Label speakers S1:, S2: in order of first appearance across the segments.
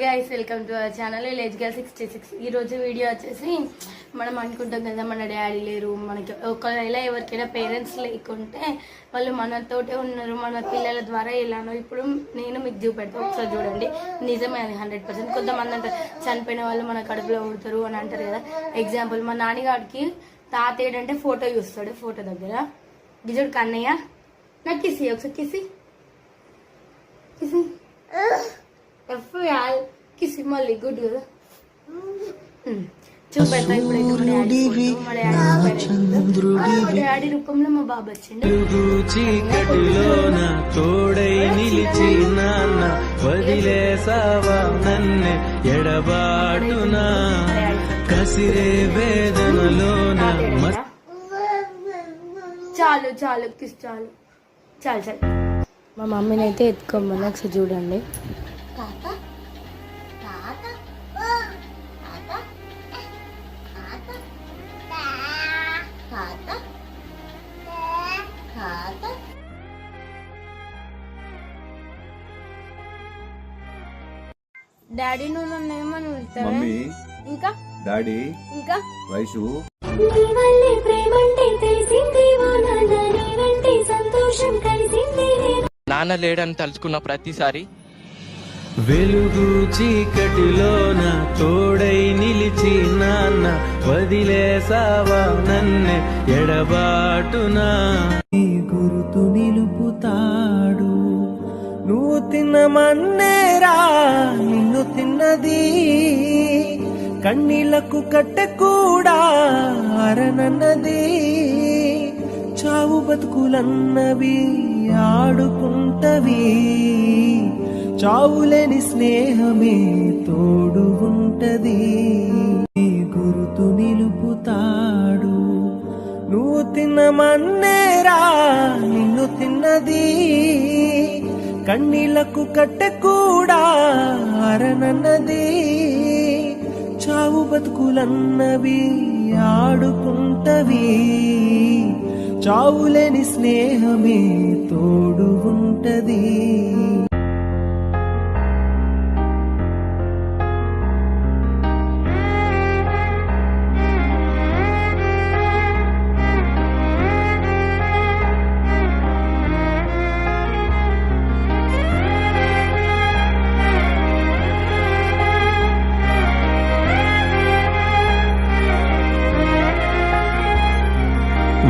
S1: Guys welcome to our channel village girl sixty six ఈ రోజు video వచ్చేసి మనం అనుకుంటాం కదా మన డాడీ లేరు మనకి ఒకవేళ ఎవరికైనా పేరెంట్స్ లేకుంటే వాళ్ళు మనతోటే ఉన్నారు మన పిల్లల ద్వారా ఎలానో ఇప్పుడు నేను మీకు చూపెడతా ఒకసారి చూడండి. నిజమే అది హండ్రెడ్ పర్సెంట్ కొంతమంది అంటారు చనిపోయిన వాళ్ళు మన కడుపులో ఉడతారు అని అంటారు కదా. ఎగ్జాంపుల్ మా నాన్నగాడికి తాత ఏంటంటే ఫోటో చూస్తాడు ఫోటో దగ్గర. గిజుడు కన్నయ్య. నాకు కిసి ఒకసారి కిసి కిసి ఎఫ్ కిసి మళ్ళీ గుడ్ కదా. చూపెడతా మా డాడీ రూపంలో మా బాబు వచ్చిండు
S2: వెలుగు చీకటిలోన తోడై నిలిచి నాన్న వదిలేసావా నన్నే ఎడబాటునా కసిరే వేదనలోన
S1: చాలు చాలు కిస్ చాలు చాలు చాలు మా మమ్మీని అయితే ఎత్తుకోమని ఒకసారి చూడండి డాడీ నువ్వు నన్ను ఏమని పిలుస్తావే?
S3: మమ్మీ.
S1: ఇంకా?
S3: డాడీ.
S1: ఇంకా?
S3: వైషు
S4: నీ వల్లే ప్రేమంటే తెలిసిందేవో నాన్న నీ వెంటే సంతోషం కలిసిందే.
S5: నాన్న లేడని తలుచుకున్న ప్రతిసారి
S2: వెలుగు చీకటిలోన తోడై నిలిచి నాన్న వదిలేసావా నన్నే ఎడబాటునా? నీ గురుతు నిలుపుతాడు. నువ్వు తిన్న మన్నేరా నిన్ను తిన్నది. కన్నీళ్ళకు కట్టె కూడా అరనన్నది. చావు బతుకులన్నవి ఆడుకుంటవి. చావులేని స్నేహమే తోడు ఉంటది. గురుతు నిలుపుతాడు. నువ్వు తిన్న నిన్ను తిన్నది కన్నీళ్ళకు కట్టె కూడా అరనన్నది. చావు బతుకులన్నవి ఆడుకుంటవి. చావులేని స్నేహమే తోడు ఉంటది.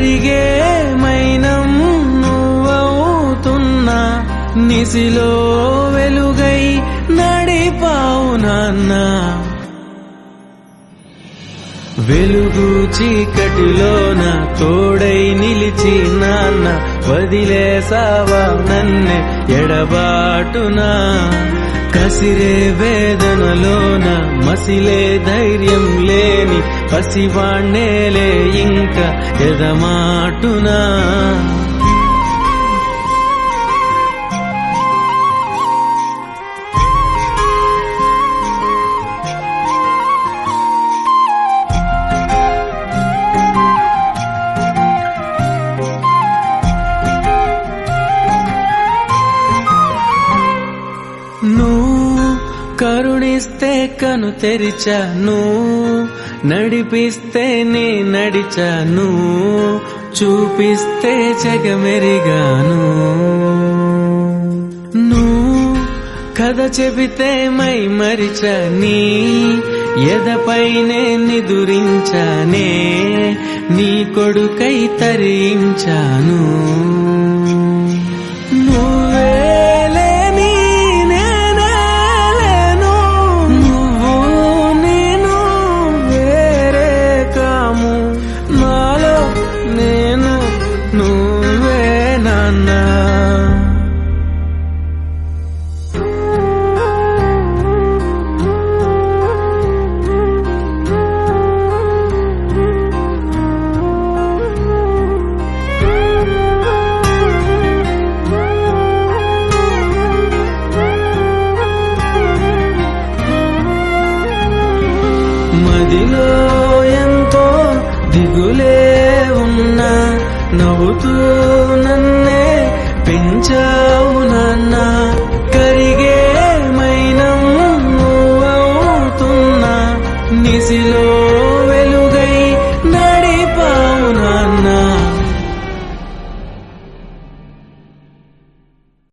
S2: కరిగే మైనం నువ్వవుతున్నా. నిసిలో వెలుగై నడిపావు నాన్న. వెలుగు చీకటిలోన తోడై నిలిచి నాన్న. వదిలేసావా నన్నే ఎడబాటునా? కసిరే వేదనలోన మసిలే ధైర్యం లేని పసివాణ్ణేలే ఇంకా ఎదమాటునా? కరుణిస్తే కను తెరిచాను నడిపిస్తే నే నడిచాను చూపిస్తే జగమెరిగాను నువ్వు కథ చెబితే మై మరిచని ఎదపైనే నిదురించానే నీ కొడుకై తరించాను మదిలో ఎంతో దిగులే